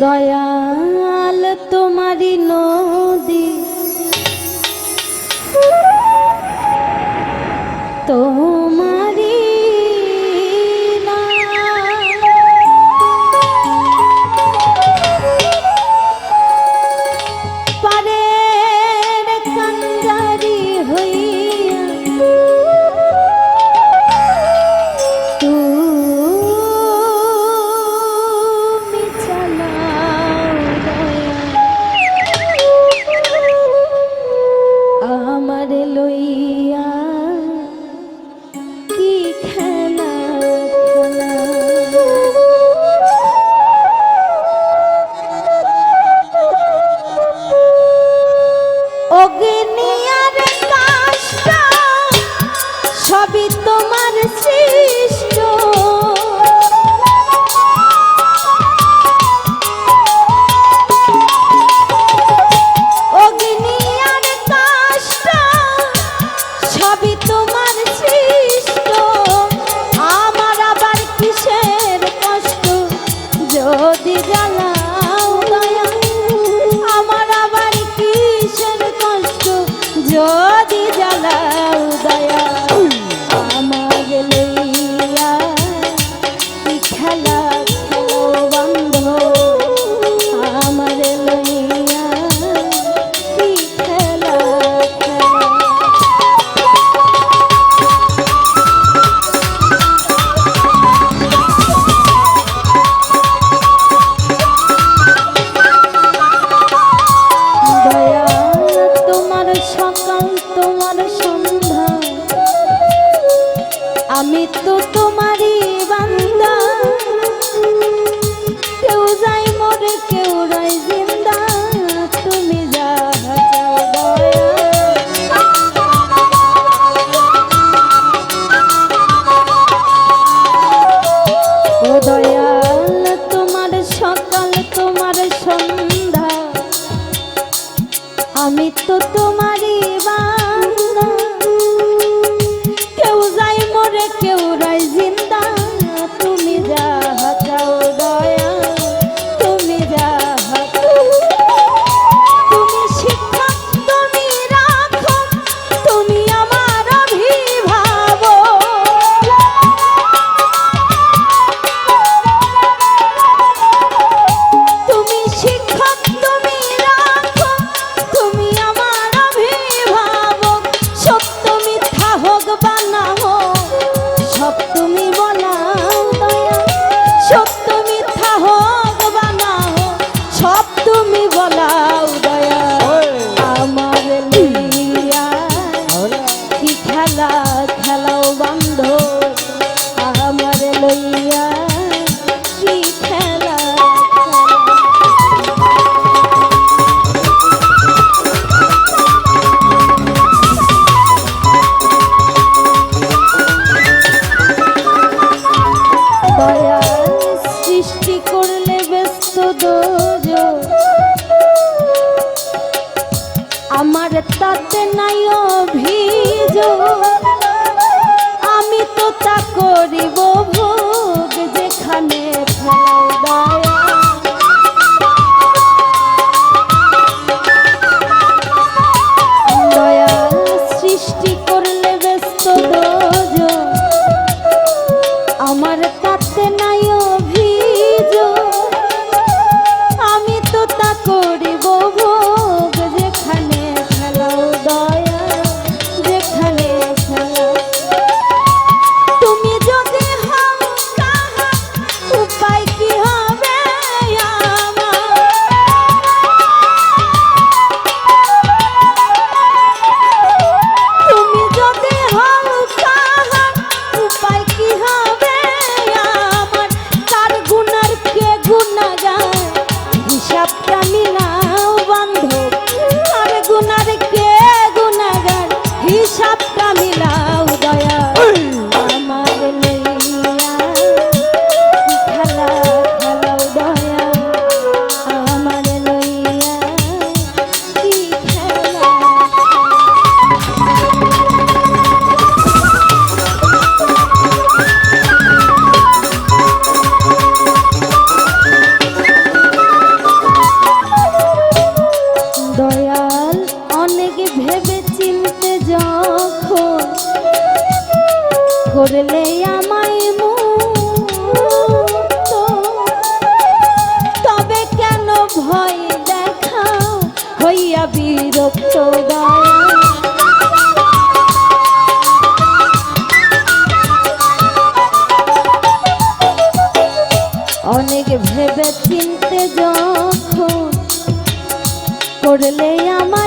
দয়াল তোমারি নয়। তোমার সকাল তোমার সন্ধ্যা আমি তো তোমারই বান্দা। কেউ যাই মরে কেউ রাই আমি তো তোমারই বা আমার তাতে নাই অভিজ আমি তো তা করিব ভোগ যেখানে দয়াল সৃষ্টি করলে ব্যস্ত দোজ। আমার তাতে না করলে আমায় মুক্ত। তবে কেন ভয় দেখা হইয়া বিরক্ত দয়া। অনেক ভেবে চিনতে যখন করলে আমার